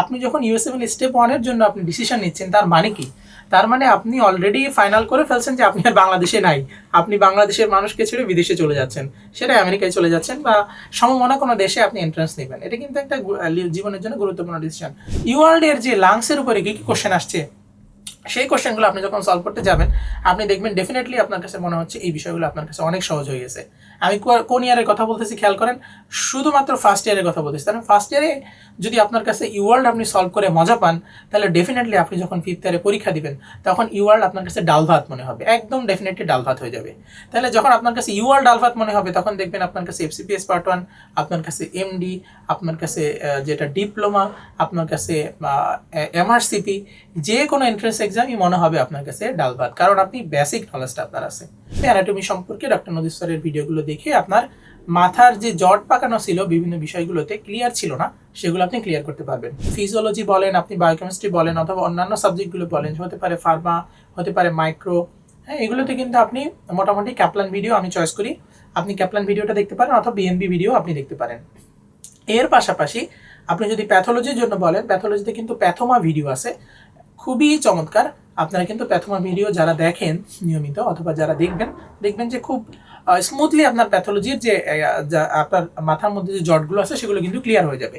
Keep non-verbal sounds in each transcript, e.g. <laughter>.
আপনি যখন ইউএসএমএল স্টেপ ওয়ানের জন্য আপনি ডিসিশন নিচ্ছেন, তার মানে কি? তার মানে আপনি অলরেডি ফাইনাল করে ফেলছেন যে আপনি আর বাংলাদেশে নাই। আপনি বাংলাদেশের মানুষকে ছেড়ে বিদেশে চলে যাচ্ছেন। সেটা আমেরিকায় চলে যাচ্ছেন বা সমমনা কোনো দেশে আপনি এন্ট্রান্স নেবেন। এটা কিন্তু একটা জীবনের জন্য গুরুত্বপূর্ণ ডিসিশন ইউয়ার্ল্ডের যে লাংসের উপরে কি কি কোশ্চেন আসছে, সেই কোশ্চেনগুলো আপনি যখন সলভ করতে যাবেন, আপনি দেখবেন ডেফিনেটলি আপনার কাছে মনে হচ্ছে এই বিষয়গুলো আপনার কাছে অনেক সহজ হয়ে গেছে। আমি কোন ইয়ারের কথা বলতেছি, খেয়াল করেন, শুধুমাত্র ফার্স্ট ইয়ারের কথা বলতেছি। কারণ ফার্স্ট ইয়ারে যদি আপনার কাছে ইওয়ার্ল্ড আপনি সলভ করে মজা পান, তাহলে ডেফিনেটলি আপনি যখন ফিফথ ইয়ারে পরীক্ষা দিবেন, তখন ইওয়ার্ল্ড আপনার কাছে ডাল ভাত মনে হবে। একদম ডেফিনেটলি ডাল ভাত হয়ে যাবে। তাহলে যখন আপনার কাছে ইওয়ার্ল্ড ডাল ভাত মনে হবে, তখন দেখবেন আপনার কাছে এফসিপিএস পার্ট ওয়ান আপনার কাছে এমডি আপনার কাছে যেটা ডিপ্লোমা আপনার কাছে এমআরসিপি যে কোনো এন্ট্রেন্স এক্সামই মনে হবে আপনার কাছে ডাল ভাত। কারণ আপনি বেসিক নলেজটা আপনার আছে। অ্যানাটমি সম্পর্কে ডক্টর নদীশ্বরের ভিডিওগুলো দেখে আপনার মাথার যে জট পাকানো ছিল বিভিন্ন বিষয়গুলোতে ক্লিয়ার ছিল না, সেগুলো আপনি ক্লিয়ার করতে পারবেন। ফিজিওলজি বলেন, আপনি বায়োকেমিস্ট্রি বলেন অথবা অন্যান্য সাবজেক্টগুলো বলেন, হতে পারে ফার্মা হতে পারে মাইক্রো হ্যাঁ এগুলোতে কিন্তু আপনি মোটামুটি ক্যাপলান ভিডিও আমি চয়েস করি। আপনি ক্যাপলান ভিডিওটা দেখতে পারেন অথবা বিএনবি ভিডিও আপনি দেখতে পারেন। এর পাশাপাশি আপনি যদি প্যাথোলজির জন্য বলেন প্যাথোলজিতে কিন্তু প্যাথোমা ভিডিও আছে। খুবই চমৎকার। আপনারা কিন্তু প্যাথোমা ভিডিও যারা দেখেন নিয়মিত অথবা যারা দেখবেন দেখবেন যে খুব স্মুথলি আপনার প্যাথোলজির যে আপনার মাথার মধ্যে যে জটগুলো আছে, সেগুলো কিন্তু ক্লিয়ার হয়ে যাবে।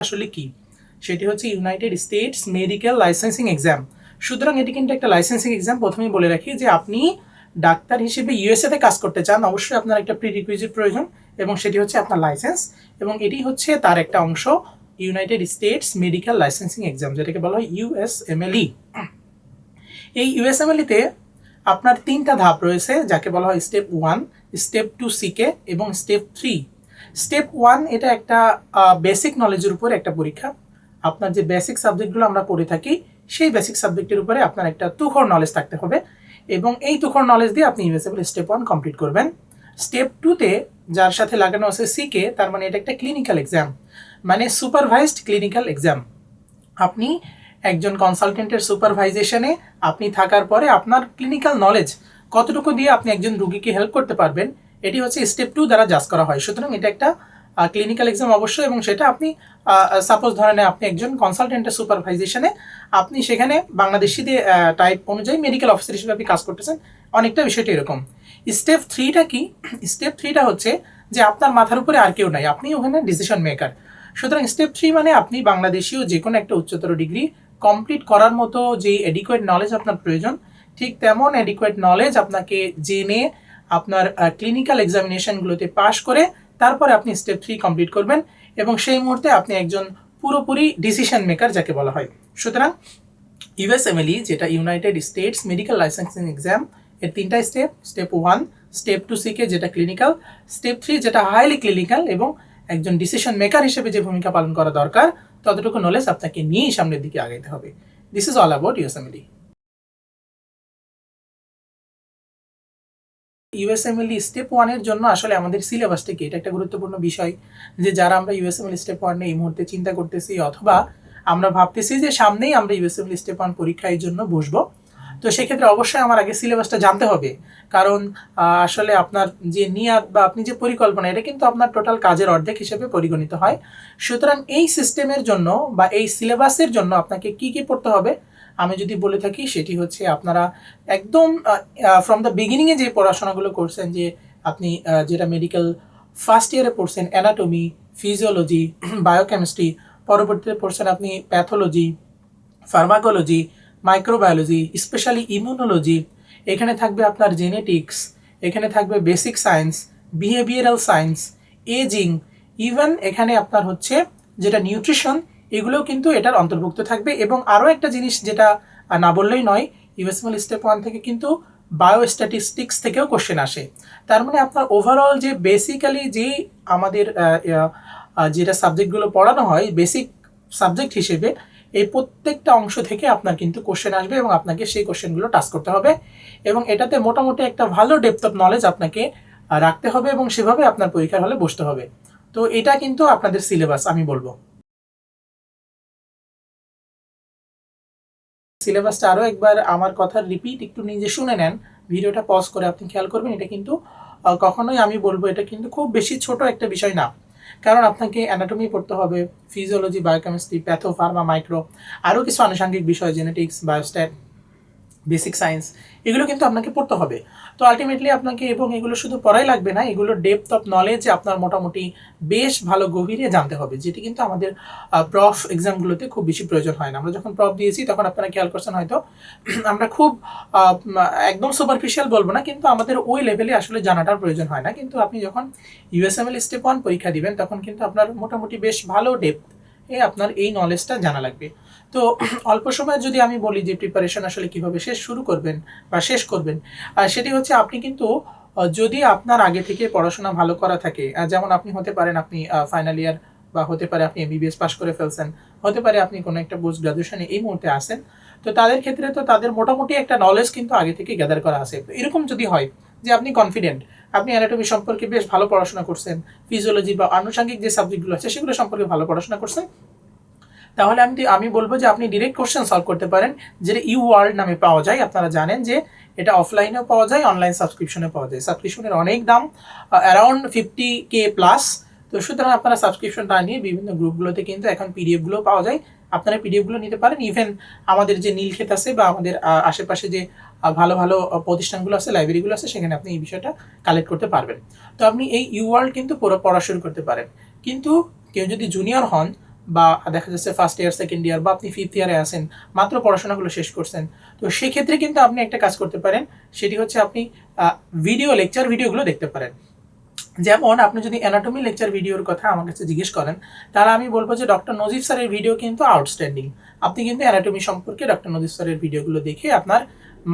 আসলে কি? সেটি হচ্ছে United States medical licensing exam সুতরাং এটি কিন্তু একটা লাইসেন্সিং এক্সাম প্রথমেই বলে রাখি যে, আপনি ডাক্তার হিসেবে ইউএসএ তে কাজ করতে চান, অবশ্যই আপনার একটা প্রি রিকুইজিট প্রয়োজন এবং সেটি হচ্ছে আপনার লাইসেন্স এবং এটি হচ্ছে তার একটা অংশ United States medical licensing exam যেটাকে বলা হয় ইউএসএমএলই এই ইউএসএমএলইতে আপনার তিনটা ধাপ রয়েছে, যাকে বলা হয় step one step two CK এবং স্টেপ থ্রি স্টেপ ওয়ান এটা একটা বেসিক নলেজের উপর একটা পরীক্ষা। আপনার যে বেসিক সাবজেক্টগুলো আমরা পড়ে থাকি, সেই বেসিক সাবজেক্টের উপরে আপনার একটা তুখর নলেজ থাকতে হবে এবং এই তুখর নলেজ দিয়ে আপনি ইউএসএফএল স্টেপ ওয়ান কমপ্লিট করবেন। স্টেপ টুতে যার সাথে লাগানো আছে সিকে তার মানে এটা একটা ক্লিনিক্যাল এক্সাম মানে সুপারভাইজড ক্লিনিক্যাল এক্সাম আপনি একজন কনসালটেন্টের সুপারভাইজেশনে আপনি থাকার পরে আপনার ক্লিনিক্যাল নলেজ কতটুকু দিয়ে আপনি একজন রুগীকে হেল্প করতে পারবেন, এটি হচ্ছে স্টেপ টু দ্বারা জাজ করা হয়। সুতরাং এটা একটা ক্লিনিক্যাল এক্সাম অবশ্যই এবং সেটা আপনি সাপোজ ধরেন আপনি একজন কনসালটেন্টের সুপারভাইজেশনে আপনি সেখানে বাংলাদেশিদের টাইপ অনুযায়ী মেডিকেল অফিসার হিসেবে আপনি কাজ করতেছেন, অনেকটা বিষয়টা এরকম। স্টেপ থ্রিটা কি? স্টেপ থ্রিটা হচ্ছে যে আপনার মাথার উপরে আর কেউ নাই, আপনি ওখানে ডিসিশন মেকার সুতরাং স্টেপ থ্রি মানে আপনি বাংলাদেশীয় যে কোনো একটা উচ্চতর ডিগ্রি কমপ্লিট করার মতো যে এডিকুয়েট নলেজ আপনার প্রয়োজন, ঠিক তেমন এডিকুয়েট নলেজ আপনাকে জেনে আপনার ক্লিনিক্যাল এক্সামিনেশনগুলোতে পাশ করে তারপরে আপনি স্টেপ থ্রি কমপ্লিট করবেন এবং সেই মুহূর্তে আপনি একজন পুরোপুরি ডিসিশন মেকার যাকে বলা হয়। সুতরাং ইউএসএমএলই যেটা United States medical licensing exam এর তিনটা step step one step two CK যেটা ক্লিনিক্যাল স্টেপ থ্রি যেটা হাইলি ক্লিনিক্যাল এবং একজন ডিসিশন মেকার হিসেবে যে ভূমিকা পালন করা দরকার ততটুকু নলেজ আপনাকে নিয়েই সামনের দিকে আগাইতে হবে। This is all about USMLE USMLE step ওয়ানের জন্য আসলে আমাদের সিলেবাস থেকে এটা একটা গুরুত্বপূর্ণ বিষয় যে যারা আমরা ইউএসএমএল স্টেপ ওয়ান এই মুহূর্তে চিন্তা করতেছি অথবা আমরা ভাবতেছি যে সামনেই আমরা ইউএসএমএল স্টেপ ওয়ান পরীক্ষার জন্য বসবো তো সেক্ষেত্রে অবশ্যই আমার আগে সিলেবাসটা জানতে হবে। কারণ আসলে আপনার যে নিয়াদ বা আপনি যে পরিকল্পনা, এটা কিন্তু আপনার টোটাল কাজের অর্ধেক হিসেবে পরিগণিত হয়। সুতরাং এই সিস্টেমের জন্য বা এই সিলেবাসের জন্য আপনাকে কি কি পড়তে হবে? আমি যদি বলে থাকি, সেটি হচ্ছে আপনারা একদম ফ্রম দ্য বিগিনিংয়ে যে পড়াশোনাগুলো করছেন, যে আপনি যেটা মেডিকেল ফার্স্ট ইয়ারে পড়ছেন অ্যানাটমি ফিজিওলজি বায়োকেমিস্ট্রি পরবর্তীতে পড়ছেন আপনি pathology pharmacology microbiology specially immunology এখানে থাকবে আপনার জেনেটিক্স এখানে থাকবে basic science behavioural science aging even এখানে আপনার হচ্ছে যেটা নিউট্রিশন এগুলোও কিন্তু এটার অন্তর্ভুক্ত থাকবে। এবং আরও একটা জিনিস যেটা না বললেই নয় ইউএসএমএল স্টেপ ওয়ান থেকে কিন্তু বায়ো বায়োস্ট্যাটিস্টিক্স থেকেও কোশ্চেন আসে। তার মানে আপনার ওভারঅল যে বেসিক্যালি যে আমাদের যেটা সাবজেক্টগুলো পড়ানো হয় বেসিক সাবজেক্ট হিসেবে এই প্রত্যেকটা অংশ থেকে আপনার কিন্তু কোশ্চেন আসবে এবং আপনাকে সেই কোশ্চেনগুলো টাস্ক করতে হবে এবং এটাতে মোটামুটি একটা ভালো ডেপথ অফ নলেজ আপনাকে রাখতে হবে এবং সেভাবে আপনার পরীক্ষার হলে বসতে হবে। তো এটা কিন্তু আপনাদের সিলেবাস আমি বলব। সিলেবাসটা আরও একবার আমার কথার রিপিট একটু নিজে শুনে নেন। ভিডিওটা পজ করে আপনি খেয়াল করবেন, এটা কিন্তু কখনোই আমি বলব এটা কিন্তু খুব বেশি ছোট একটা বিষয় না। কারণ আপনাকে অ্যানাটমি পড়তে হবে ফিজিওলজি বায়োকেমিস্ট্রি প্যাথোফার্মা মাইক্রো আরও কিছু আনুষাঙ্গিক বিষয় জেনেটিক্স বায়োস্ট্যাট বেসিক সায়েন্স এগুলো কিন্তু আপনাকে পড়তে হবে। তো আলটিমেটলি আপনাকে এবং এগুলো শুধু পড়াই লাগবে না, এগুলো ডেপথ অফ নলেজ আপনার মোটামুটি বেশ ভালো গভীরে জানতে হবে, যেটি কিন্তু আমাদের প্রফ এক্সামগুলোতে খুব বেশি প্রয়োজন হয় না। আমরা যখন প্রফ দিয়েছি, তখন আপনারা খেয়াল করছেন হয়তো, <clears throat> আমরা খুব একদম সুপারফিশিয়াল বলব না, কিন্তু আমাদের ওই লেভেলে আসলে জানাটার প্রয়োজন হয় না। কিন্তু আপনি যখন ইউএসএমএল স্টেপ ওয়ান পরীক্ষা দিবেন, তখন কিন্তু আপনার মোটামুটি বেশ ভালো ডেপথ এ আপনার এই নলেজটা জানা লাগবে। তো অল্প সময়ে যদি আমি বলি যে প্রিপারেশন আসলে কীভাবে শেষ শুরু করবেন বা শেষ করবেন সেটি হচ্ছে আপনি কিন্তু যদি আপনার আগে থেকে পড়াশোনা ভালো করা থাকে যেমন আপনি হতে পারেন আপনি ফাইনাল ইয়ার বা হতে পারে আপনি এমবিবিএস পাস করে ফেলছেন, হতে পারে আপনি কোনো একটা পোস্ট গ্রাজুয়েশনে এই মুহূর্তে আসেন তো তাদের ক্ষেত্রে তো তাদের মোটামুটি একটা নলেজ কিন্তু আগে থেকে গ্যাদার করা আছে। এরকম যদি হয় যে আপনি কনফিডেন্ট আপনি অ্যানাটমি সম্পর্কে বেশ ভালো পড়াশোনা করছেন ফিজিওলজি বা আনুষঙ্গিক যে সাবজেক্টগুলো আছে সেগুলো সম্পর্কে ভালো পড়াশোনা করছেন তাহলে আমি আমি বলব যে আপনি ডিরেক্ট কোশ্চেন সলভ করতে পারেন, যেটা ইউ ওয়ার্ল্ড নামে পাওয়া যায়। আপনারা জানেন যে এটা অফলাইনেও পাওয়া যায় অনলাইন সাবস্ক্রিপশনে পাওয়া যায়। সাবস্ক্রিপশনের অনেক দাম অ্যারাউন্ড ফিফটি কে প্লাস তো সুতরাং আপনারা সাবস্ক্রিপশনটা নিয়ে বিভিন্ন গ্রুপগুলোতে কিন্তু এখন পিডিএফগুলো পাওয়া যায়। আপনারা পিডিএফগুলো নিতে পারেন। ইভেন আমাদের যে নীলক্ষেত আছে বা আমাদের আশেপাশে যে ভালো ভালো প্রতিষ্ঠানগুলো আছে লাইব্রেরিগুলো আছে, সেখানে আপনি এই বিষয়টা কালেক্ট করতে পারবেন। তো আপনি এই ইউ ওয়ার্ল্ড কিন্তু পড়া শুরু করতে পারেন। কিন্তু কেউ যদি জুনিয়র হন বা দেখা যাচ্ছে ফার্স্ট ইয়ার সেকেন্ড ইয়ার বা আপনি ফিফথ ইয়ারে আসেন মাত্র পড়াশোনাগুলো শেষ করছেন। তো সেক্ষেত্রে কিন্তু আপনি একটা কাজ করতে পারেন, সেটি হচ্ছে আপনি ভিডিও লেকচার ভিডিওগুলো দেখতে পারেন। যেমন আপনি যদি অ্যানাটমি লেকচার ভিডিওর কথা আমার কাছে জিজ্ঞেস করেন, তাহলে আমি বলব যে ডক্টর নজিব স্যারের ভিডিও কিন্তু আউটস্ট্যান্ডিং আপনি কিন্তু অ্যানাটমি সম্পর্কে ডক্টর নজিব স্যারের ভিডিওগুলো দেখে আপনার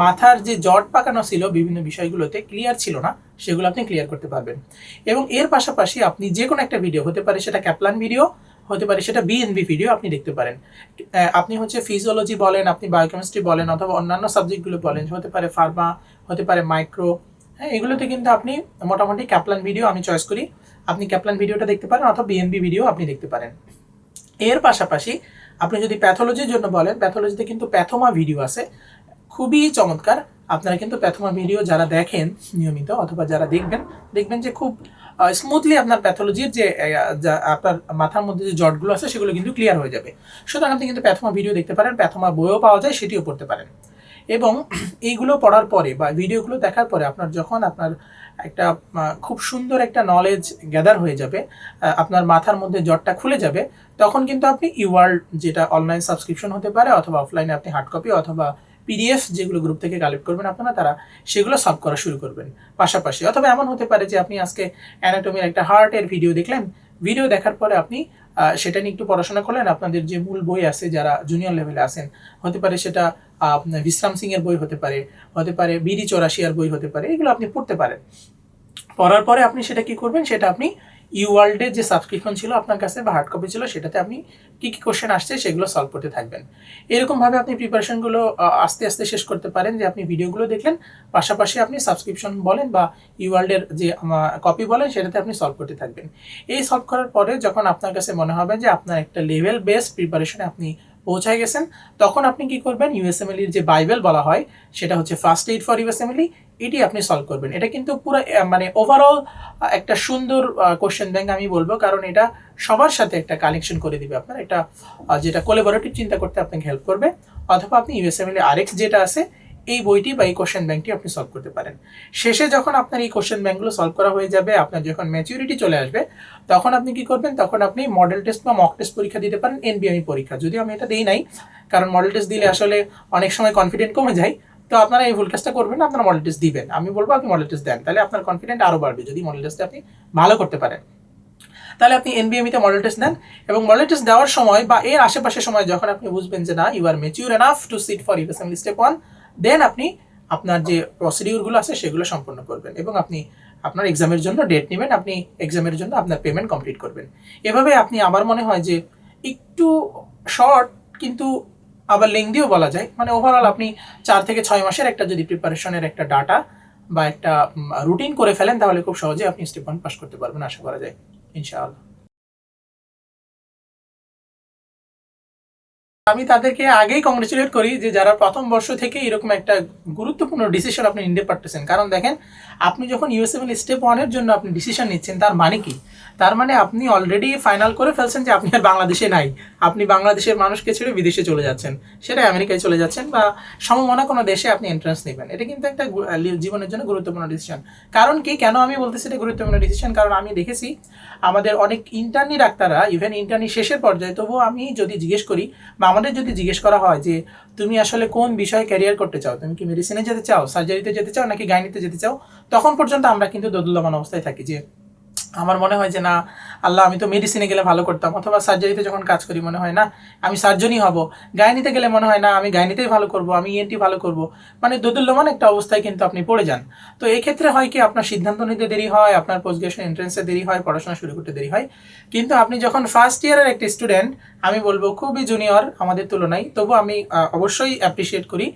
মাথার যে জট পাকানো ছিল বিভিন্ন বিষয়গুলোতে ক্লিয়ার ছিল না, সেগুলো আপনি ক্লিয়ার করতে পারবেন। এবং এর পাশাপাশি আপনি যে কোনো একটা ভিডিও হতে পারে সেটা ক্যাপলান ভিডিও হতে পারে, সেটা বিএনবি ভিডিও আপনি দেখতে পারেন। আপনি হচ্ছে ফিজিওলজি বলেন, আপনি বায়োকেমিস্ট্রি বলেন, অথবা অন্যান্য সাবজেক্টগুলো বলেন, হতে পারে ফার্মা হতে পারে মাইক্রো হ্যাঁ এগুলোতে কিন্তু আপনি মোটামুটি ক্যাপলান ভিডিও আমি চয়েস করি। আপনি ক্যাপলান ভিডিওটা দেখতে পারেন, অথবা বিএনবি ভিডিও আপনি দেখতে পারেন। এর পাশাপাশি আপনি যদি প্যাথোলজির জন্য বলেন প্যাথোলজিতে কিন্তু প্যাথোমা ভিডিও আছে। খুবই চমৎকার। আপনারা কিন্তু প্যাথোমা ভিডিও যারা দেখেন নিয়মিত অথবা যারা দেখবেন দেখবেন যে খুব স্মুথলি আপনার প্যাথোলজির যে আপনার মাথার মধ্যে যে জটগুলো আছে সেগুলো কিন্তু ক্লিয়ার হয়ে যাবে। সুতরাং আপনি কিন্তু প্যাথোমা ভিডিও দেখতে পারেন, প্যাথোমা বইও পাওয়া যায়, সেটিও পড়তে পারেন। এবং এইগুলো পড়ার পরে বা ভিডিওগুলো দেখার পরে আপনার যখন আপনার একটা খুব সুন্দর একটা নলেজ গ্যাদার হয়ে যাবে আপনার মাথার মধ্যে জটটা খুলে যাবে, তখন কিন্তু আপনি ইওয়ার্ল্ড যেটা অনলাইন সাবস্ক্রিপশন হতে পারে অথবা অফলাইনে আপনি হার্ড কপি অথবা পিডিএফ যেগুলো গ্রুপ থেকে কালেক্ট করবেন আপনারা, তারা সেগুলো সলভ করা শুরু করবেন। পাশাপাশি, অথবা এমন হতে পারে যে আপনি আজকে অ্যানাটমির একটা হার্টের ভিডিও দেখলেন ভিডিও দেখার পরে আপনি সেটা নিয়ে একটু পড়াশোনা করলেন, আপনাদের যে মূল বই আছে, যারা জুনিয়র লেভেলে আছেন, হতে পারে সেটা বিশ্রাম সিং এর বই হতে পারে হতে পারে বিডি চৌরাশিয়ার বই হতে পারে, এগুলো আপনি পড়তে পারেন। পড়ার পরে আপনি সেটা কি করবেন, সেটা আপনি ইউ ওয়ার্ল্ডের যে সাবস্ক্রিপশন ছিল আপনার কাছে বা হার্ড কপি ছিল, সেটাতে আপনি কি কী কোশ্চেন আসছে সেগুলো সলভ করতে থাকবেন। এরকমভাবে আপনি প্রিপারেশনগুলো আস্তে আস্তে শেষ করতে পারেন যে আপনি ভিডিওগুলো দেখলেন। পাশাপাশি আপনি সাবস্ক্রিপশন বলেন বা ইউ ওয়ার্ল্ডের যে কপি বলেন, সেটাতে আপনি সলভ করতে থাকবেন। এই সলভ করার পরে যখন আপনার কাছে মনে হবে যে আপনার একটা লেভেল বেস প্রিপারেশনে আপনি পৌঁছায় গেছেন, তখন আপনি কি করবেন? ইউএসএমএলির যে বাইবেল বলা হয়, সেটা হচ্ছে ফার্স্ট এইড ফর ইউএসএমএলি এটি আপনি সলভ করবেন। এটা কিন্তু পুরো মানে ওভারঅল একটা সুন্দর কোশ্চেন ব্যাংক আমি বলব, কারণ এটা সবার সাথে একটা কানেকশন করে দিবে আপনার। এটা যেটা কোলাবোরেটিভ চিন্তা করতে আপনাকে হেল্প করবে, অথবা আপনি ইউএসএমএল আরেক্স যেটা আছে, এই বইটি বা এই কোশ্চেন ব্যাংকটি আপনি সলভ করতে পারেন। শেষে যখন আপনার এই কোশ্চেন ব্যাংকগুলো সলভ করা হয়ে যাবে, আপনার যখন ম্যাচুরিটি চলে আসবে, তখন আপনি কি করবেন? তখন আপনি মডেল টেস্ট বা মক টেস্ট পরীক্ষা দিতে পারেন এনবিএমই পরীক্ষা। যদিও আমি এটা দিই নাই, কারণ মডেল টেস্ট দিলে আসলে অনেক সময় কনফিডেন্ট কমে যায় তো আপনারা এই ভুল কাজটা করবেন না, আপনারা মডেল টেস্ট দিবেন। আমি বলব আপনি মডেল টেস্ট দেন তাহলে আপনার কনফিডেন্ট আরও বাড়বে যদি মডেল টেস্টে আপনি ভালো করতে পারেন। তাহলে আপনি এনবিএমিতে মডেল টেস্ট দেন এবং মডেল টেস্ট দেওয়ার সময় বা এর আশেপাশের সময় যখন আপনি বুঝবেন যে না you are mature enough to sit for USMLE step one then আপনি আপনার যে প্রসিডিউরগুলো আছে সেগুলো সম্পন্ন করবেন এবং আপনি আপনার এক্সামের জন্য ডেট নেবেন আপনি এক্সামের জন্য আপনার পেমেন্ট কমপ্লিট করবেন। এভাবে আপনি আমার মনে হয় যে একটু শর্ট কিন্তু আবার লেংদিও বলা যায়। মানে ওভারঅল আপনি চার থেকে ছয় মাসের একটা যদি প্রিপারেশনের একটা ডাটা বা একটা রুটিন করে ফেলেন, তাহলে খুব সহজে আপনি স্টেপ ওয়ান পাস করতে পারবেন, আশা করা যায়, ইনশাআল্লাহ। আমি তাদেরকে আগেই কংগ্রেচুলেট করি যে যারা প্রথম বর্ষ থেকে এরকম একটা গুরুত্বপূর্ণ ডিসিশন আপনি নিতে পারতেছেন। কারণ দেখেন, আপনি যখন ইউএসএফএল স্টেপ ওয়ানের জন্য আপনি ডিসিশন নিচ্ছেন, তার মানে কি? তার মানে আপনি অলরেডি ফাইনাল করে ফেলছেন যে আপনি আর বাংলাদেশে নাই। আপনি বাংলাদেশের মানুষকে ছেড়ে বিদেশে চলে যাচ্ছেন। সেটা আমেরিকায় চলে যাচ্ছেন বা সমমনা কোনো দেশে আপনি এন্ট্রান্স নেবেন। এটা কিন্তু একটা জীবনের জন্য গুরুত্বপূর্ণ ডিসিশন কারণ কি? কেন আমি বলতেছি এটা গুরুত্বপূর্ণ ডিসিশন কারণ আমি দেখেছি, আমাদের অনেক ইন্টার্নি ডাক্তাররা ইভেন ইন্টার্নি শেষের পর্যায়ে, তবুও আমি যদি জিজ্ঞেস করি, বা আমাদের যদি জিজ্ঞেস করা হয় যে, তুমি আসলে কোন বিষয়ে ক্যারিয়ার করতে চাও? তুমি কি মেডিসিনে যেতে চাও? সার্জারিতে যেতে চাও? নাকি গাইনিতে যেতে চাও? তখন পর্যন্ত আমরা কিন্তু দোদুল্যমান অবস্থায় থাকি যে আমার মনে হয় যে না, আল্লাহ, আমি তো মেডিসিনে গেলে ভালো করতাম, অথবা সার্জারিতে যখন কাজ করি মনে হয় না, আমি সার্জনই হব। গাইনিতে গেলে মনে হয় না, আমি গাইনিতেই ভালো করব, আমি ইএনটি ভালো করব। মানে দোদুল্যমান একটা অবস্থায় কিন্তু আপনি পড়ে যান। তো এই ক্ষেত্রে হয় কি, আপনার সিদ্ধান্ত নিতে দেরি হয়, আপনার পোস্ট গ্রাজুয়েশন এন্ট্রেন্সে দেরি হয়, পড়াশোনা শুরু করতে দেরি হয়। কিন্তু আপনি যখন ফার্স্ট ইয়ারের একটা স্টুডেন্ট আমি বলব খুবই জুনিয়র আমাদের তুলনায়, তবু আমি অবশ্যই অ্যাপ্রিসিয়েট করি।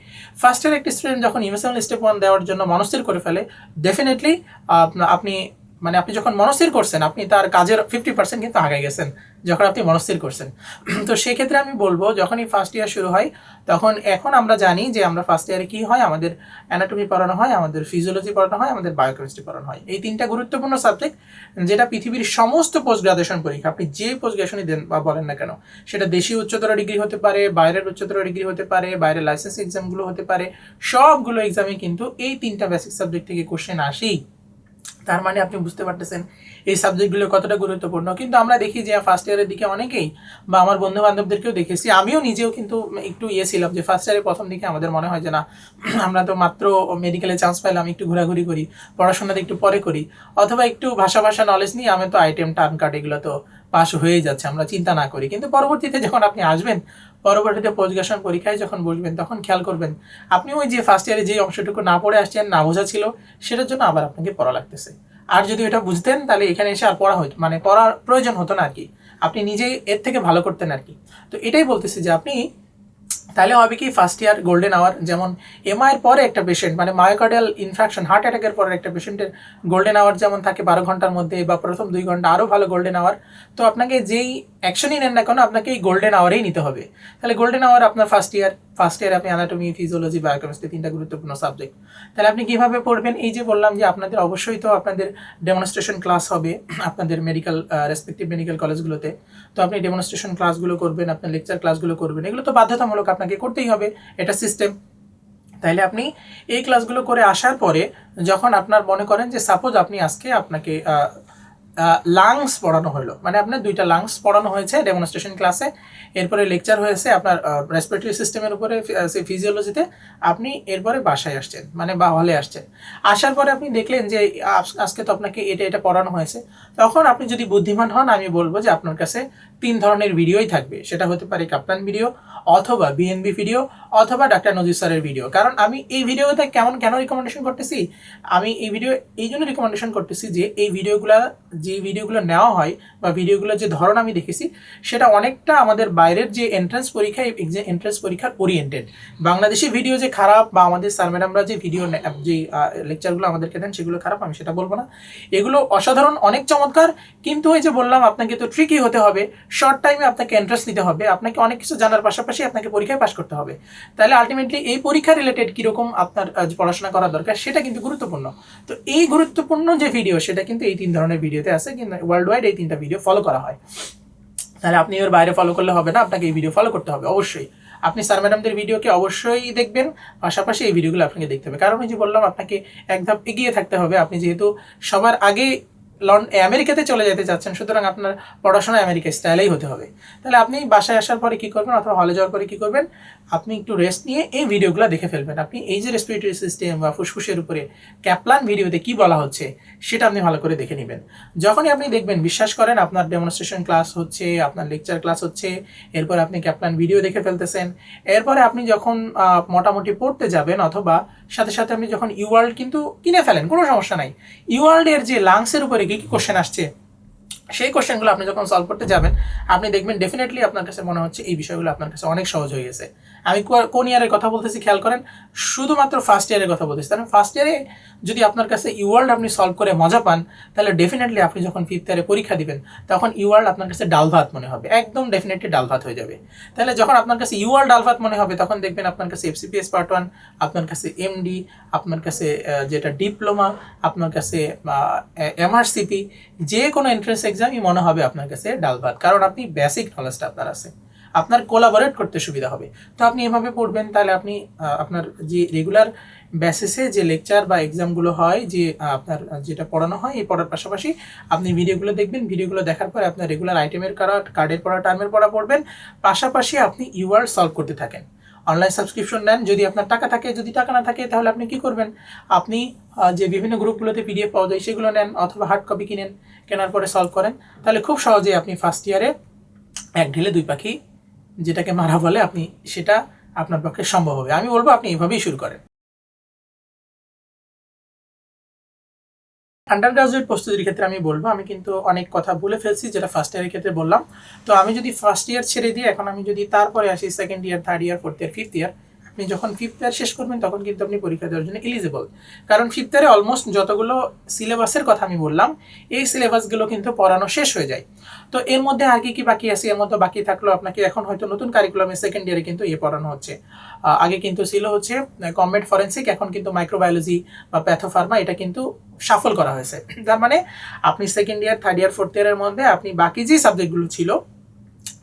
ফার্স্ট ইয়ার একটা স্টুডেন্ট যখন ইমোশনাল স্টেপ ওয়ান দেওয়ার জন্য মনস্থির করে ফেলে ডেফিনেটলি আপনি মানে আপনি যখন মনস্থির করছেন, আপনি তার কাজের ফিফটি পার্সেন্ট কিন্তু আগে গেছেন, যখন আপনি মনস্থির করছেন। তো সেক্ষেত্রে আমি বলব, যখনই ফার্স্ট ইয়ার শুরু হয়, তখন এখন আমরা জানি যে আমরা ফার্স্ট ইয়ারে কী হয়, আমাদের অ্যানাটমি পড়ানো হয়, আমাদের ফিজিওলজি পড়ানো হয়, আমাদের বায়োকেমিস্ট্রি পড়ানো হয়। এই তিনটা গুরুত্বপূর্ণ সাবজেক্ট যেটা পৃথিবীর সমস্ত পোস্ট গ্রাজুয়েশন পরীক্ষা, আপনি যে পোস্ট গ্রাজুয়েশনই দেন বা বলেন না কেন, সেটা দেশীয় উচ্চতর ডিগ্রি হতে পারে, বাইরের উচ্চতর ডিগ্রি হতে পারে, বাইরের লাইসেন্স এক্সামগুলো হতে পারে, সবগুলো এক্সামে কিন্তু এই তিনটা বেসিক সাবজেক্ট থেকে কোশ্চেন আসেই। তার মানে আপনি বুঝতে পারতেছেন এই সাবজেক্টগুলো কতটা গুরুত্বপূর্ণ। কিন্তু আমরা দেখি যে ফার্স্ট ইয়ারের দিকে অনেকেই বা আমার বন্ধু বান্ধবদেরকেও দেখেছি, আমিও নিজেও কিন্তু একটু ইয়ে ছিলাম যে ফার্স্ট ইয়ারের প্রথম দিকে আমাদের মনে হয় যে না, আমরা তো মাত্র মেডিকেলে চান্স পাইলাম একটু ঘোরাঘুরি করি পড়াশোনাতে একটু পরে করি। অথবা একটু ভাষা ভাষা নলেজ নিয়ে আমি তো আইটেম টার্ন কার্ড এগুলো তো পাস হয়ে যাচ্ছে, আমরা চিন্তা না করি। কিন্তু পরবর্তীতে যখন আপনি আসবেন পরবর্তীতে পোস্ট গ্রাজুয়েশন পরীক্ষায় যখন বসবেন, তখন খেয়াল করবেন, আপনি ওই যে ফার্স্ট ইয়ারে যে অংশটুকু না পড়ে আসছেন, না বোঝা ছিল, সেটার জন্য আবার আপনাকে পড়া লাগতেছে। আর যদি এটা বুঝতেন, তাহলে এখানে এসে আর পড়া হতো মানে পড়ার প্রয়োজন হতো না আর কি। আপনি নিজেই এর থেকে ভালো করতেন আর কি। তো এটাই বলতেছি যে আপনি তাহলে হবে কি ফার্স্ট ইয়ার গোল্ডেন আওয়ার যেমন এমআইয়ের পরে একটা পেশেন্ট মানে মায়োকার্ডিয়াল ইনফ্রাকশন হার্ট অ্যাটাকের পরে একটা পেশেন্টের গোল্ডেন আওয়ার যেমন থাকে বারো ঘণ্টার মধ্যে বা প্রথম দুই ঘণ্টা আরও ভালো গোল্ডেন আওয়ার তো আপনাকে যেই অ্যাকশনই নেন না কেন, আপনাকে এই গোল্ডেন আওয়ারেই নিতে হবে। তাহলে গোল্ডেন আওয়ার আপনার ফার্স্ট ইয়ার ফার্স্ট ইয়ার আপনি অ্যানাটমি ফিজিওলজি বায়োকেমিস্ট্রি তিনটা গুরুত্বপূর্ণ সাবজেক্ট তাহলে আপনি কীভাবে পড়বেন? এই যে বললাম যে আপনাদের অবশ্যই তো আপনাদের ডেমনস্ট্রেশন ক্লাস হবে, আপনাদের মেডিকেল রেসপেক্টিভ মেডিকেল কলেজগুলোতে তো আপনি ডেমনস্ট্রেশন ক্লাসগুলো করবেন, আপনার লেকচার ক্লাসগুলো করবেন। এগুলো তো বাধ্যতামূলক আপনাকে করতেই হবে, এটা সিস্টেম তাহলে আপনি এই ক্লাসগুলো করে আসার পরে যখন আপনার মনে করেন যে সাপোজ আপনি আজকে আপনাকে লাংস পড়ানো হলো মানে আপনার দুইটা লাংস পড়ানো হয়েছে ডেমনস্ট্রেশন ক্লাসে এরপরে লেকচার হয়েছে আপনার রেসপিরেটরি সিস্টেমের উপরে ফিজিওলজিতে আপনি এরপরে বাসায় আসছেন মানে বা হলে আসছেন। আসার পরে আপনি দেখলেন যে, আজ- আজকে তো আপনাকে এটা এটা পড়ানো হয়েছে। তখন আপনি যদি বুদ্ধিমান হন, আমি বলব যে আপনার কাছে তিন ধরনের ভিডিওই থাকবে। সেটা হতে পারে কাপ্তান ভিডিও অথবা বিএনবি ভিডিও অথবা ডাক্তার নজির স্যারের ভিডিও কারণ আমি এই ভিডিওতে কেমন, কেন রিকমেন্ডেশন করতেছি? আমি এই ভিডিও এই জন্য রিকমেন্ডেশন করতেছি যে এই ভিডিওগুলো যে ভিডিওগুলো নেওয়া হয় বা ভিডিওগুলোর যে ধরন আমি দেখেছি, সেটা অনেকটা আমাদের বাইরের যে এন্ট্রান্স পরীক্ষা যে এন্ট্রান্স পরীক্ষার ওরিয়েন্টেড বাংলাদেশি ভিডিও যে খারাপ বা আমাদের স্যার ম্যাডামরা যে ভিডিও যে লেকচারগুলো আমাদেরকে দেন, সেগুলো খারাপ, আমি সেটা বলব না। এগুলো অসাধারণ, অনেক চমৎকার। কিন্তু ওই যে বললাম, আপনাকে তো ট্রিকি হতে হবে। শর্ট টাইমে আপনাকে এন্ট্রান্স নিতে হবে। আপনাকে অনেক কিছু জানার পাশাপাশি আপনাকে পরীক্ষায় পাশ করতে হবে। তাহলে আলটিমেটলি এই পরীক্ষা রিলেটেড কীরকম আপনার পড়াশোনা করা দরকার সেটা কিন্তু গুরুত্বপূর্ণ। তো এই গুরুত্বপূর্ণ যে ভিডিও সেটা কিন্তু এই তিন ধরনের ভিডিওতে আছে, কিন্তু ওয়ার্ল্ড ওয়াইড এই তিনটা ভিডিও ফলো করা হয়। তাহলে আপনি এর বাইরে ফলো করলে হবে না, আপনাকে এই ভিডিও ফলো করতে হবে, অবশ্যই। আপনি স্যার ম্যাডামদের ভিডিওকে অবশ্যই দেখবেন, পাশাপাশি এই ভিডিওগুলো আপনাকে দেখতে হবে। কারণ ওই যে বললাম, আপনাকে এক ধাপ এগিয়ে থাকতে হবে, আপনি যেহেতু সবার আগে আমেরিকাতে চলে যেতে চাচ্ছেন, সুতরাং আপনার পড়াশোনা আমেরিকা স্টাইলেই হতে হবে। তাহলে আপনি বাসায় আসার পরে কি করবেন অথবা হলে যাওয়ার পরে কি করবেন? আপনি একটু রেস্ট নিয়ে এই ভিডিওগুলো দেখে ফেলবেন। আপনি এই যে রেসপিরেটরি সিস্টেম বা ফুসফুসের উপরে ক্যাপলান ভিডিওতে কি বলা হচ্ছে, সেটা আপনি ভালো করে দেখে নেবেন। যখনই আপনি দেখবেন, বিশ্বাস করেন আপনার ডেমনস্ট্রেশন ক্লাস হচ্ছে, আপনার লেকচার ক্লাস হচ্ছে, এরপর আপনি ক্যাপলান ভিডিও দেখে ফেলতেছেন। এরপরে আপনি যখন মোটামুটি পড়তে যাবেন অথবা সাথে সাথে আপনি যখন ইউয়ার্ল্ড কিন্তু কিনে ফেলেন, কোনো সমস্যা নাই। ইউয়ার্ল্ডের যে লাংসের উপরে কি কি কোশ্চেন আসছে? সেই কোশ্চেনগুলো আপনি যখন সলভ করতে যাবেন, আপনি দেখবেন ডেফিনেটলি আপনার কাছে মনে হচ্ছে এই বিষয়গুলো আপনার কাছে অনেক সহজ হয়ে গেছে। আমি কোন ইয়ারের কথা বলতেছি, খেয়াল করেন, শুধুমাত্র ফার্স্ট ইয়ারের কথা বলতেছি। কারণ ফার্স্ট ইয়ারে যদি আপনার কাছে ইওয়ার্ল্ড আপনি সলভ করে মজা পান, তাহলে ডেফিনেটলি আপনি যখন ফিফথ ইয়ারে পরীক্ষা দিবেন, তখন ইওয়ার্ল্ড আপনার কাছে ডাল ভাত মনে হবে। একদম ডেফিনেটলি ডাল ভাত হয়ে যাবে। তাহলে যখন আপনার কাছে ইওয়ার্ল্ড ডাল ভাত মনে হবে, তখন দেখবেন আপনার কাছে এফসিপিএস পার্ট ওয়ান আপনার কাছে এমডি আপনার কাছে যেটা ডিপ্লোমা আপনার কাছে এমআরসিপি যে কোনো এন্ট্রেন্স এক্সামই মনে হবে আপনার কাছে ডাল ভাত। কারণ আপনি বেসিক নলেজটা আপনার আছে। আপনার কোলাবোরেট করতে সুবিধা হবে। তো আপনি এভাবে পড়বেন, তাহলে আপনি আপনার যে রেগুলার বেসিসে যে লেকচার বা এক্সামগুলো হয়, যে আপনার যেটা পড়ানো হয়, এই পড়ার পাশাপাশি আপনি ভিডিওগুলো দেখবেন। ভিডিওগুলো দেখার পরে আপনার রেগুলার আইটেমের কারা কার্ডের পড়া টার্মের পড়া পড়বেন। পাশাপাশি আপনি ইউআর সলভ করতে থাকেন। অনলাইন সাবস্ক্রিপশন নেন, যদি আপনার টাকা থাকে, যদি টাকা না থাকে, তাহলে আপনি কি করবেন? আপনি যে বিভিন্ন গ্রুপগুলোতে পিডিএফ পাওয়া যায়, সেগুলো নেন অথবা হার্ড কপি কিনেন, কেনার পরে সলভ করেন। তাহলে খুব সহজেই আপনি ফার্স্ট ইয়ারে এক ঢিলে দুই পাখি যেটাকে মারা বলে, আপনি সেটা আপনার পক্ষে সম্ভব হবে। আমি বলব আপনি এভাবেই শুরু করেন। আন্ডার গ্রাজুয়েট প্রস্তুতির ক্ষেত্রে আমি বলব, আমি কিন্তু অনেক কথা বলে ফেলছি, যেটা ফার্স্ট ইয়ারের ক্ষেত্রে বললাম। তো আমি যদি ফার্স্ট ইয়ার ছেড়ে দিই, এখন আমি যদি তারপরে আসি second year third year fourth year fifth year আপনি যখন ফিফথ ইয়ার শেষ করবেন, তখন কিন্তু আপনি পরীক্ষা দেওয়ার জন্য এলিজিবল কারণ ফিফথ ইয়ারে অলমোস্ট যতগুলো সিলেবাসের কথা আমি বললাম, এই সিলেবাসগুলো কিন্তু পড়ানো শেষ হয়ে যায়। তো এর মধ্যে আর কি কি বাকি আছে? এর মধ্যে বাকি থাকল আপনাকে এখন হয়তো নতুন কারিকুলামে সেকেন্ড ইয়ারে কিন্তু ইয়ে পড়ানো হচ্ছে। আগে কিন্তু ছিল হচ্ছে কমেন্ট ফরেন্সিক এখন কিন্তু মাইক্রোবায়োলজি বা প্যাথোফার্মা এটা কিন্তু সাফল করা হয়েছে। তার মানে আপনি second year third year fourth ইয়ারের মধ্যে আপনি বাকি যে সাবজেক্টগুলো ছিল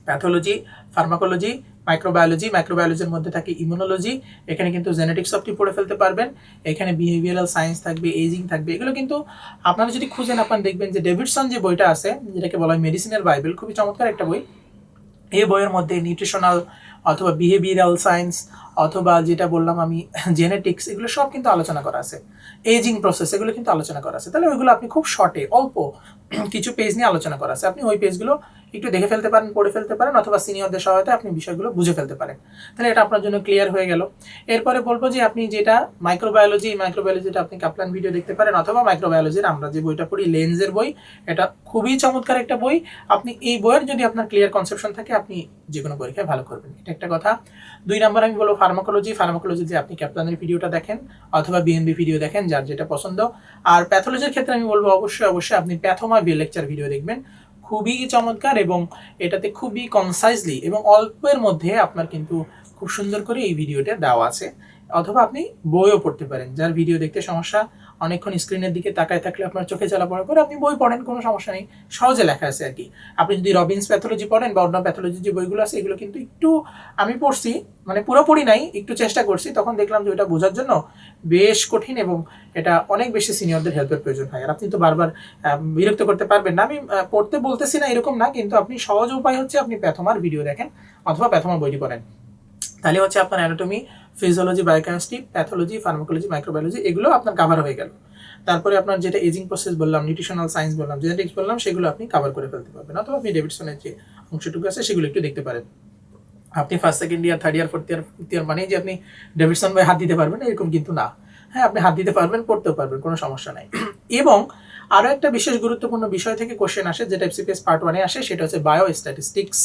প্যাথোলজি ফার্মাকোলজি মাইক্রোবায়োলজি মাইক্রোবায়োলজির মধ্যে থাকে ইমিউনোলজি এখানে কিন্তু জেনেটিক্স আপনি পড়ে ফেলতে পারবেন, এখানে বিহেভিয়ারাল সায়েন্স থাকবে এজিং থাকবে, এগুলো কিন্তু আপনারা যদি খুঁজেন আপনারা দেখবেন যে ডেভিডসন যে বইটা আছে, যেটাকে বলা হয় মেডিসিনের বাইবেল খুবই চমৎকার একটা বই, এই বইয়ের মধ্যে নিউট্রিশনাল অথবা বিহেভিয়ারাল সায়েন্স অথবা যেটা বললাম আমি জেনেটিক্স এগুলো সব কিন্তু আলোচনা করা আছে এজিং প্রসেস এগুলো কিন্তু আলোচনা করা আছে, তাহলে ওইগুলো আপনি খুব শর্টে অল্প কিছু পেজ নিয়ে আলোচনা করা আছে, আপনি ওই পেজগুলো একটু দেখে ফেলতে পারেন, পড়ে ফেলতে পারেন, অথবা সিনিয়রদের সহায়তায় আপনি বিষয়গুলো বুঝে ফেলতে পারেন। তাহলে এটা আপনার জন্য ক্লিয়ার হয়ে গেল। এরপরে বলব যে আপনি যেটা মাইক্রোবায়োলজি মাইক্রোবায়োলজিটা আপনি কাপলান ভিডিও দেখতে পারেন, অথবা মাইক্রোবায়োলজির আমরা যে বইটা পড়ি লেন্সের বই, এটা খুবই চমৎকার একটা বই। আপনি এই বইয়ের যদি আপনার ক্লিয়ার কনসেপশন থাকে, আপনি যে কোনো পরীক্ষায় ভালো করবেন। এটা একটা কথা। দুই নম্বর আমি বলব ফার্মাকোলজি ফার্মাকোলজি যে আপনি ক্যাপলানের ভিডিওটা দেখেন, অথবা বিএনবি ভিডিও দেখেন, যার যেটা পছন্দ। আর প্যাথোলজির ক্ষেত্রে আমি বলব অবশ্যই অবশ্যই আপনি প্যাথোমা বি লেকচার ভিডিও দেখবেন। খুবই চমৎকার এবং এটাতে খুবই কনসাইজলি এবং অল্পের মধ্যে আপনার কিন্তু খুব সুন্দর করে এই ভিডিওটা দেওয়া আছে। অথবা আপনি বইও পড়তে পারেন। যার ভিডিও দেখতে সমস্যা অনেকক্ষণ স্ক্রিনের দিকে তাকায় থাকলে আপনার চোখে জ্বালা পড়া করে আপনি বই পড়েন, কোনো সমস্যা নেই। সহজে লেখা আছে আর কি। আপনি যদি রবিন্স প্যাথোলজি পড়েন বা অন্য প্যাথোলজি যে বইগুলো আছে, এগুলো কিন্তু একটু আমি পড়ছি মানে পুরোপুরি নাই, একটু চেষ্টা করছি, তখন দেখলাম যে ওটা বোঝার জন্য বেশ কঠিন এবং এটা অনেক বেশি সিনিয়রদের হেল্পের প্রয়োজন হয়। আর আপনি তো বারবার বিরক্ত করতে পারবেন না। আমি পড়তে বলতেছি না এরকম না, কিন্তু আপনি সহজ উপায় হচ্ছে আপনি প্যাথোমার ভিডিও দেখেন অথবা প্যাথোমার বইটি পড়েন। তাহলে হচ্ছে আপনার anatomy physiology biochemistry pathology pharmacology microbiology এগুলো আপনার কাভার হয়ে গেল। তারপরে আপনার যেটা এজিং প্রসেস বললাম নিউট্রিশনাল সায়েন্স বললাম জেনেটিক্স বললাম, সেগুলো আপনি কাভার করে ফেলতে পারবেন। অথবা আপনি ডেভিডসনের যে অংশটুকু আছে, সেগুলো একটু দেখতে পারেন। আপনি first second year third year fourth year fifth year মানেই যে আপনি ডেভিডসন ভাই হাত দিতে পারবেন, এরকম কিন্তু না। হ্যাঁ আপনি হাত দিতে পারবেন, পড়তেও পারবেন, কোনো সমস্যা নাই। এবং আরও একটা বিশেষ গুরুত্বপূর্ণ বিষয় থেকে কোশ্চেন আসে যেটা এফসিপিএস পার্ট ওয়ানে আসে, সেটা হচ্ছে বায়ো স্ট্যাটিস্টিক্স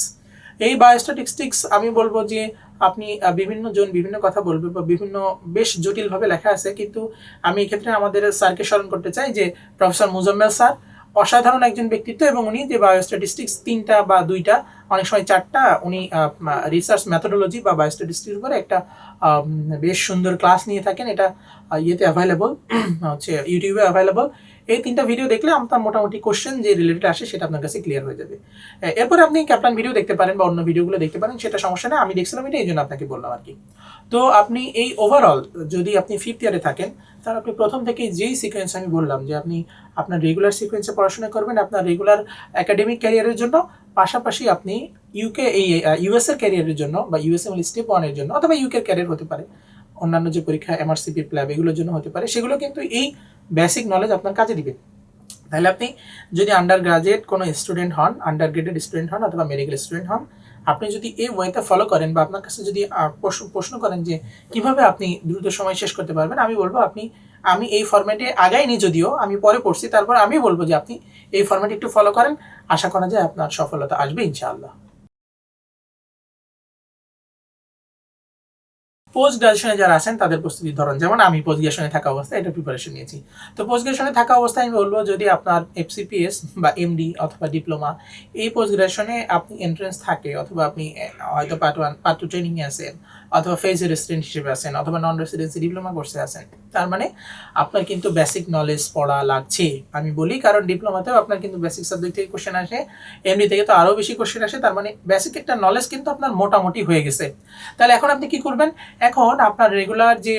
এই বায়োস্ট্যাটিস্টিক্স আমি বলব যে আপনি বিভিন্ন জন বিভিন্ন কথা বলবে বা বিভিন্ন বেশ জটিলভাবে লেখা আছে, কিন্তু আমি এক্ষেত্রে আমাদের স্যারকে স্মরণ করতে চাই যে প্রফেসর মুজাম্মেল স্যার অসাধারণ একজন ব্যক্তিত্ব এবং উনি যে বায়োস্ট্যাটিস্টিক্স তিনটা বা দুইটা, অনেক সময় চারটা, উনি রিসার্চ মেথোডোলজি বা বায়োস্ট্যাটিস্টিক্স উপরে একটা বেশ সুন্দর ক্লাস নিয়ে থাকেন। এটা ইয়েতে অ্যাভেলেবল <clears throat> হচ্ছে ইউটিউবে অ্যাভেলেবল এই তিনটা ভিডিও দেখলে আপনার মোটামুটি কোশ্চেন যে রিলেটেড আসে সেটা আপনার কাছে ক্লিয়ার হয়ে যাবে। এরপর আপনি ক্যাপ্টান ভিডিও দেখতে পারেন বা অন্য ভিডিওগুলো দেখতে পারেন, সেটা সমস্যা নেই, আমি দেখছিলাম এটা, এই জন্য আপনাকে বললাম আর কি তো আপনি এই ওভারঅল যদি আপনি ফিফথ ইয়ারে থাকেন, তাহলে আপনি প্রথম থেকে যেই সিকোয়েন্স আমি বললাম, যে আপনি আপনার রেগুলার সিকোয়েন্সে পড়াশোনা করবেন আপনার রেগুলার একাডেমিক ক্যারিয়ারের জন্য, পাশাপাশি আপনি ইউকে এই ইউএস এর ক্যারিয়ারের জন্য বা ইউএসএ স্টেপ ওয়ানের জন্য, অথবা ইউকে ক্যারিয়ার হতে পারে। অন্যান্য যে পরীক্ষা এমআরসিপি প্ল্যাব এগুলোর জন্য হতে পারে, সেগুলো কিন্তু এই বেসিক নলেজ আপনার কাজে দিবে। তাহলে আপনি যদি আন্ডার গ্রাজুয়েট কোনো স্টুডেন্ট হন আন্ডার গ্রেডেড স্টুডেন্ট হন অথবা মেডিকেল স্টুডেন্ট হন, আপনি যদি এই ওয়েতে ফলো করেন বা আপনার কাছে যদি প্রশ্ন করেন যে কীভাবে আপনি দ্রুত সময় শেষ করতে পারবেন, আমি বলব আপনি, আমি এই ফরম্যাটে আগাইনি যদিও, আমি পরে পড়ছি, তারপর আমি বলব যে আপনি এই ফরম্যাট একটু ফলো করেন, আশা করা যায় আপনার সফলতা আসবে ইনশাআল্লাহ। পোস্ট গ্রাজুয়েশনে যারা আছেন, তাদের প্রস্তুতির ধরন যেমন আমি পোস্ট গ্রাজুয়েশনে থাকা অবস্থায় এটা প্রিপারেশন নিয়েছি। তো পোস্ট গ্রাজুয়েশনে থাকা অবস্থায় আমি বলব, যদি আপনার এফসিপিএস বা এমডি অথবা ডিপ্লোমা এই পোস্ট গ্রাজুয়েশনে আপনি এন্ট্রেন্স থাকে অথবা আপনি হয়তো পার্ট ওয়ান পার্ট টু ট্রেনিংয়ে আছেন, অথবা ফেজ রেসিডেন্ট হিসেবে আছেন, অথবা নন রেসিডেন্সি ডিপ্লোমা কোর্সে আছেন তার মানে আপনার কিন্তু বেসিক নলেজ পড়া লাগছে। আমি বলি কারণ ডিপ্লোমাতেও আপনার কিন্তু বেসিক সাবজেক্ট থেকে কোশ্চেন আসে এমনি থেকে তো আরও বেশি কোশ্চেন আসে, তার মানে বেসিক একটা নলেজ কিন্তু আপনার মোটামুটি হয়ে গেছে। তাহলে এখন আপনি কি করবেন? এখন আপনার রেগুলার যে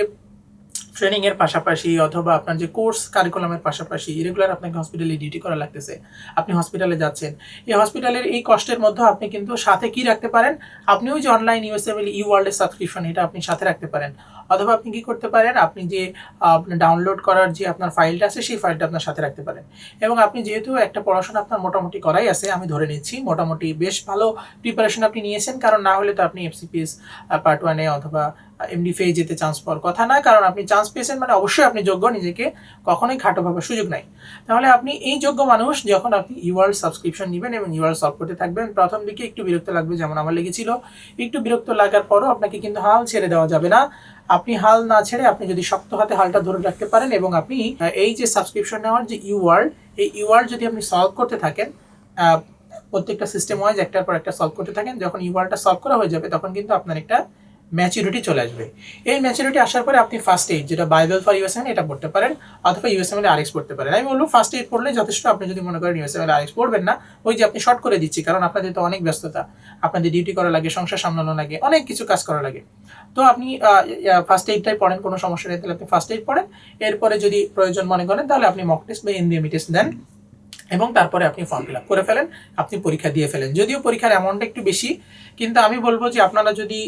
ট্রেনিং এর পাশাপাশি অথবা আপনার যে কোর্স কারিকুলামের পাশাপাশি রেগুলার আপনাকে হসপিটালে ডিউটি করা লাগতেছে। আপনি হসপিটালে যাচ্ছেন। এই হসপিটালের এই কষ্টের মধ্যে আপনি কিন্তু সাথে কি রাখতে পারেন? আপনি ওই যে অনলাইন ইউএসএমএল ই ওয়ার্ল্ডের সাবস্ক্রিপশন এটা আপনি সাথে রাখতে পারেন। অথবা আপনি কি করতে পারেন? আপনি যে ডাউনলোড করার যে আপনার ফাইলটা আছে, সেই ফাইলটা আপনার সাথে রাখতে পারেন। এবং আপনি যেহেতু একটা পড়াশোনা আপনার মোটামুটি করাই আছে, আমি ধরে নিচ্ছি, মোটামুটি বেশ ভালো প্রিপারেশন আপনি নিয়েছেন, কারণ না হলে তো আপনি এফসিপিএস পার্ট ওয়ানে অথবা এমডি ফে যেতে চান্স পাওয়ার কথা না কারণ আপনি চান্স পেয়েছেন মানে অবশ্যই আপনি যোগ্য, নিজেকে কখনোই খাটো ভাবার সুযোগ নাই। তাহলে আপনি এই যোগ্য মানুষ যখন আপনি ইউআর সাবস্ক্রিপশন নেবেন এবং ইউআর সলভ করতে থাকবেন, প্রথম দিকে একটু বিরক্ত লাগবে, যেমন আমার লেগেছিল। একটু বিরক্ত লাগার পরও আপনাকে কিন্তু হাল ছেড়ে দেওয়া যাবে না। আপনি হাল না ছেড়ে আপনি যদি শক্ত হাতে হালটা ধরে রাখতে পারেন এবং আপনি এই যে সাবস্ক্রিপশন নেওয়ার যে ইউআর্ড এই ইউআর্ড যদি আপনি সলভ করতে থাকেন প্রত্যেকটা সিস্টেম ওয়াইজ একটার পর একটা সলভ করতে থাকেন, যখন ইউআরটা সলভ করা হয়ে যাবে, তখন কিন্তু আপনার একটা ম্যাচুরিটি চলে আসবে। এই ম্যাচুরিটি আসার পরে আপনি ফার্স্ট এইড যেটা বাইবেল ফর ইউএসএম এটা পড়তে পারেন, অথবা ইউএসএম এর আরএক্স পড়তে পারেন। আমি বলব ফার্স্ট এইড পড়লে যথেষ্ট, আপনি যদি মনে করেন ইউএসএম এর আরএক্স পড়বেন না, ওই যে আপনি শর্ট করে দিচ্ছি, কারণ আপনাদের তো অনেক ব্যস্ততা। আপনাদের ডিউটি করা লাগে, সংসার সামলানো লাগে, অনেক কিছু কাজ করা লাগে। তো আপনি ফার্স্ট এইডটাই পড়েন, কোনো সমস্যা নেই, তাহলে আপনি ফার্স্ট এইড পড়েন। এরপরে যদি প্রয়োজন মনে করেন, তাহলে আপনি মক টেস্ট বা এনডিএমই টেস্ট দেন। এবং তারপরে আপনি ফর্ম ফিল আপ করে ফেলেন, আপনি পরীক্ষা দিয়ে ফেলেন। যদিও পরীক্ষার অ্যামাউন্টটা একটু বেশি, কিন্তু আমি বলব যে আপনারা যদি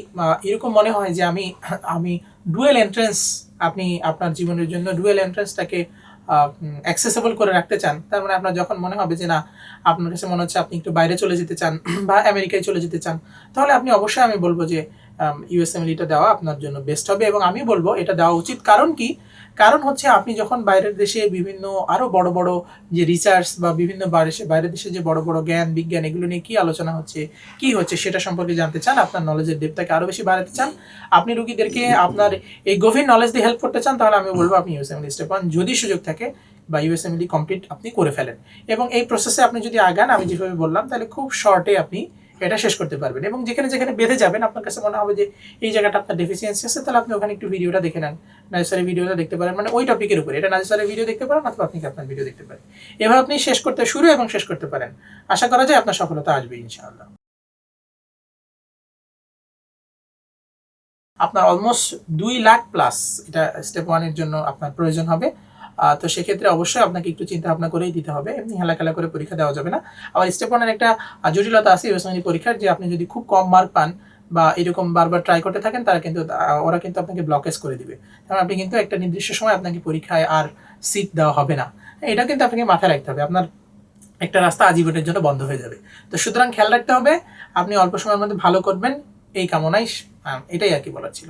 এরকম মনে হয় যে আমি আমি ডুয়েল এন্ট্রেন্স আপনি আপনার জীবনের জন্য ডুয়েল এন্ট্রেন্সটাকে অ্যাক্সেসেবল করে রাখতে চান, তার মানে আপনার যখন মনে হবে যে না, আপনার কাছে মনে হচ্ছে আপনি একটু বাইরে চলে যেতে চান <clears throat> বা আমেরিকায় চলে যেতে চান, তাহলে আপনি অবশ্যই আমি বলব যে ইউএসএমএলিটা দেওয়া আপনার জন্য বেস্ট হবে এবং আমি বলব এটা দেওয়া উচিত। কারণ কি? কারণ হচ্ছে আপনি যখন বাইরের দেশে বিভিন্ন আরও বড় বড় যে রিসার্চ বা বিভিন্ন বাইরে বাইরের দেশে যে বড় বড় জ্ঞান, বিজ্ঞান, এগুলো নিয়ে কি আলোচনা হচ্ছে? কি হচ্ছে সেটা সম্পর্কে জানতে চান, আপনার নলেজের ডেপটাকে আরও বেশি বাড়াতে চান? আপনি রুগীদেরকে আপনার এই গভীর নলেজ দিয়ে হেল্প করতে চান, তাহলে আমি বলব আপনি ইউএসএমএল স্টেপ ওয়ান যদি সুযোগ থাকে, বা ইউএসএমএল কমপ্লিট আপনি করে ফেলেন। এবং এই প্রসেসে আপনি যদি আগান, আমি যেভাবে বললাম, তাহলে খুব শর্টে আপনি এটা শেষ করতে পারবেন। এবং যেখানে যেখানে বেঁধে যাবেন, আপনার কাছে মনে হবে যে এই জায়গাটা আপনার ডেফিসিয়েন্সি আছে, তাহলে আপনি ওখানে একটু ভিডিওটা দেখে নেন। নার্সারি ভিডিওটা দেখতে পারেন মানে ওই টপিকের উপরে। এটা নার্সারি ভিডিও দেখতে পারেন অথবা আপনি আপনার ভিডিও দেখতে পারেন। এভাবে আপনি শেষ করতে শুরু এবং শেষ করতে পারেন। আশা করা যায় আপনার সফলতা আসবে, ইনশাআল্লাহ। আপনার অলমোস্ট দুই লাখ প্লাস এটা স্টেপ ওয়ানের জন্য আপনার প্রয়োজন হবে। তো সেক্ষেত্রে অবশ্যই আপনাকে একটু চিন্তা ভাবনা করেই দিতে হবে। এমনি হেলাখেলা করে পরীক্ষা দেওয়া যাবে না। আবার স্টেপ ওয়ানের একটা জটিলতা আছে ইউএসএমএল পরীক্ষার যে আপনি যদি খুব কম মার্ক পান বা এরকম বারবার ট্রাই করতে থাকেন, তারা কিন্তু ওরা কিন্তু আপনাকে ব্লকেজ করে দিবে। কারণ আপনি কিন্তু একটা নির্দিষ্ট সময় আপনাকে পরীক্ষায় আর সিট দেওয়া হবে না। এটা কিন্তু আপনাকে মাথায় রাখতে হবে। আপনার একটা রাস্তা আজীবনের জন্য বন্ধ হয়ে যাবে। তো সুতরাং খেয়াল রাখতে হবে। আপনি অল্প সময়ের মধ্যে ভালো করবেন। এই কামনাই এটাই আর কি বলার ছিল।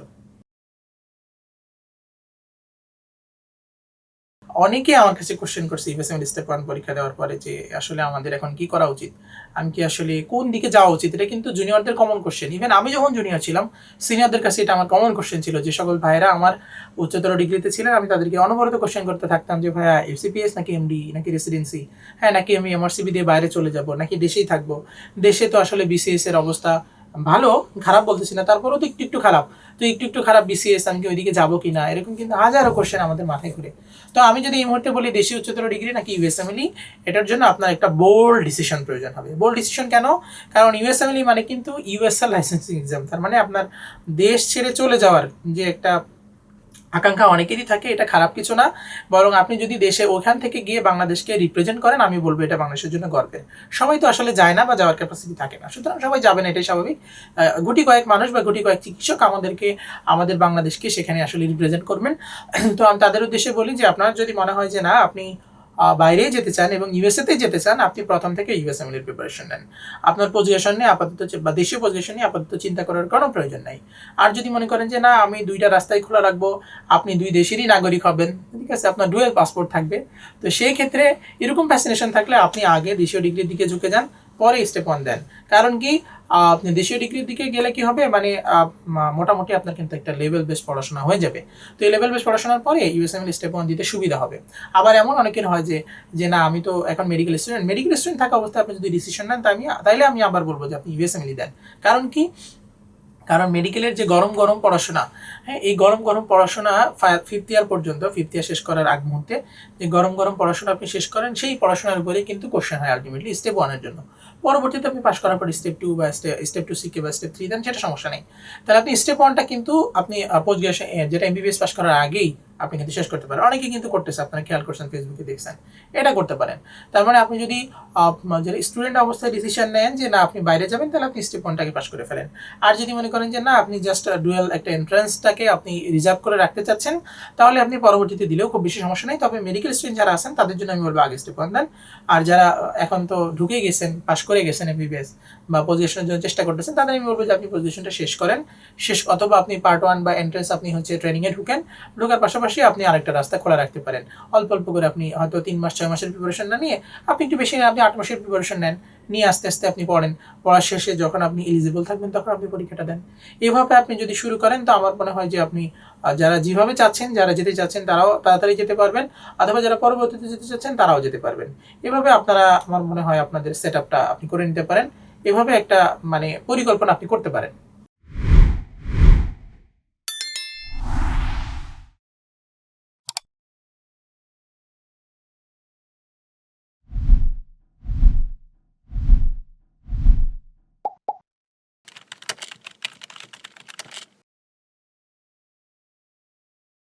অনেকে আমার কাছে কোশ্চেন করছে ইউএসএমএল স্টেপ ওয়ান পরীক্ষা দেওয়ার পরে যে আসলে আমাদের এখন কি করা উচিত? আমি কি আসলে কোন দিকে যাওয়া উচিত? এটা কিন্তু জুনিয়রদের কমন কোশ্চেন ইভেন আমি যখন জুনিয়র ছিলাম সিনিয়রদের কাছে এটা আমার কমন কোশ্চেন ছিল যে সকল ভাইয়েরা আমার উচ্চতর ডিগ্রিতে ছিলেন, আমি তাদেরকে অনবরত কোশ্চেন করতে থাকতাম যে, ভাইয়া এফসিপিএস নাকি এমডি নাকি রেসিডেন্সি হ্যাঁ নাকি আমি এমআরসিবি দিয়ে বাইরে চলে যাব, নাকি দেশেই থাকব? দেশে তো আসলে বিসিএস এর অবস্থা ভালো, খারাপ বলতেছি না, তারপরেও তো একটু একটু খারাপ। তো একটু একটু খারাপ বিসিএস আমি কি ওইদিকে যাব কি না? এরকম কিন্তু হাজারো কোশ্চেন আমাদের মাথায় ঘুরে। তো আমি যদি এই মুহূর্তে বলি দেশি উচ্চতর ডিগ্রি নাকি ইউএস ইউএসএমএলই এটার জন্য আপনার একটা বোল্ড ডিসিশন প্রয়োজন হবে। বোল্ড ডিসিশন কেন? কারণ ইউএস ইউএসএমএলই মানে কিন্তু ইউএসএল লাইসেন্সিং এক্সাম তার মানে আপনার দেশ ছেড়ে চলে যাওয়ার যে একটা আকাঙ্ক্ষা অনেকেরই থাকে, এটা খারাপ কিছু না। বরং আপনি যদি দেশে ওখান থেকে গিয়ে বাংলাদেশকে রিপ্রেজেন্ট করেন, আমি বলব এটা বাংলাদেশের জন্য গর্বের। সবাই তো আসলে যায় না বা যাওয়ার ক্যাপাসিটি থাকে না। সুতরাং সবাই যাবেন, এটাই স্বাভাবিক। গুটি কয়েক মানুষ বা গুটি কয়েক চিকিৎসক আমাদেরকে, আমাদের বাংলাদেশকে সেখানে আসলে রিপ্রেজেন্ট করবেন। <clears throat> তো আমি তাদের উদ্দেশ্যে বলি যে, আপনার যদি মনে হয় যে না, আপনি বাইরে যেতে চান এবং ইউএসএতে যেতে চান, আপনি প্রথম থেকে ইউএসএমএল এর প্রিপারেশন নেন। আপনার পজিশন নিয়ে আপাতত বা দেশীয় পজিশন নিয়ে আপাতত চিন্তা করার কোনো প্রয়োজন নাই। আর যদি মনে করেন যে, না, আমি দুইটা রাস্তায় খোলা রাখব, আপনি দুই দেশেরই নাগরিক হবেন, ঠিক আছে, আপনার ডুয়েল পাসপোর্ট থাকবে। তো সেই ক্ষেত্রে এরকম ফ্যাসিনেশন থাকলে আপনি আগে দেশীয় ডিগ্রির দিকে ঝুঁকে যান, পরে স্টেপ অন দেন। কারণ কি আপনি দেশীয় ডিগ্রির দিকে গেলে কি হবে? মানে মোটামুটি আপনার কিন্তু একটা লেভেল বেস পড়াশোনা হয়ে যাবে। তো এই লেভেল বেস পড়াশোনার পরে ইউএসএমএল স্টেপ ওয়ান দিতে সুবিধা হবে। আবার এমন অনেকের হয় যে যে না, আমি তো এখন মেডিকেল স্টুডেন্ট মেডিকেল স্টুডেন্ট থাকা অবস্থায় আপনি যদি ডিসিশন নেন আমি, তাইলে আমি আবার বলব যে আপনি ইউএসএমএলই দেন। কারণ কি? কারণ মেডিকেলের যে গরম গরম পড়াশোনা হ্যাঁ এই গরম গরম পড়াশোনা ফিফথ ইয়ার পর্যন্ত ফিফথ ইয়ার শেষ করার আগ মুহূর্তে, যে গরম গরম পড়াশোনা আপনি শেষ করেন, সেই পড়াশোনার উপরেই কিন্তু কোশ্চেন হয় আলটিমেটলি স্টেপ ওয়ানের জন্য। পরবর্তীতে আপনি পাশ করার পর স্টেপ টু বা স্টেপ টু সিকে বা স্টেপ থ্রি দেন সেটা সমস্যা নেই। তাহলে আপনি স্টেপ ওয়ানটা কিন্তু আপনি পোস্ট গ্রাজুয়েশন যেটা এমবিবিএস পাস করার আগেই আপনি কিন্তু শেষ করতে পারেন। অনেকে কিন্তু করতেছে, আপনারা খেয়াল করছেন ফেসবুকে দেখছেন। এটা করতে পারেন। তার মানে আপনি যদি স্টুডেন্ট অবস্থায় ডিসিশন নেন যে না, আপনি বাইরে যাবেন, তাহলে আপনি স্টেপ ওয়ানটাকে পাস করে ফেলেন। আর যদি মনে করেন যে না, আপনি জাস্ট ডুয়েল একটা এন্ট্রান্সটাকে আপনি রিজার্ভ করে রাখতে চাচ্ছেন, তাহলে আপনি পরবর্তীতে দিলেও খুব বেশি সমস্যা নেই। তবে মেডিকেল স্টুডেন্ট যারা আছেন, তাদের জন্য আমি বলব আগে স্টেপ ওয়ান দেন। আর যারা এখন তো ঢুকে গেছেন পাস করে গেছেন এমবিবিএস বা পজিশনের জন্য চেষ্টা করতেছেন, তাদের আমি বলব যে আপনি পজিশনটা শেষ করেন। শেষ অথবা আপনি পার্ট ওয়ান বা এন্ট্রেন্স আপনি হচ্ছে ট্রেনিংয়ে ঢুকেন, ঢোকার পাশাপাশি আপনি আরেকটা রাস্তা খোলা রাখতে পারেন। অল্প অল্প করে আপনি হয়তো তিন মাস, ছয় মাসের প্রিপারেশন না নিয়ে আপনি একটু বেশি আপনি আট মাসের প্রিপারেশন নেন, নিয়ে আস্তে আস্তে আপনি পড়েন। পড়ার শেষে যখন আপনি এলিজিবল থাকবেন, তখন আপনি পরীক্ষাটা দেন। এভাবে আপনি যদি শুরু করেন, তো আমার মনে হয় যে আপনি যারা যেভাবে চাচ্ছেন, যারা যেতে চাচ্ছেন, তারাও তাড়াতাড়ি যেতে পারবেন, অথবা যারা পরবর্তীতে যেতে চাচ্ছেন, তারাও যেতে পারবেন। এভাবে আপনারা, আমার মনে হয় আপনাদের সেট আপটা আপনি করে নিতে পারেন। এভাবে একটা মানে পরিকল্পনা আপনি করতে পারেন।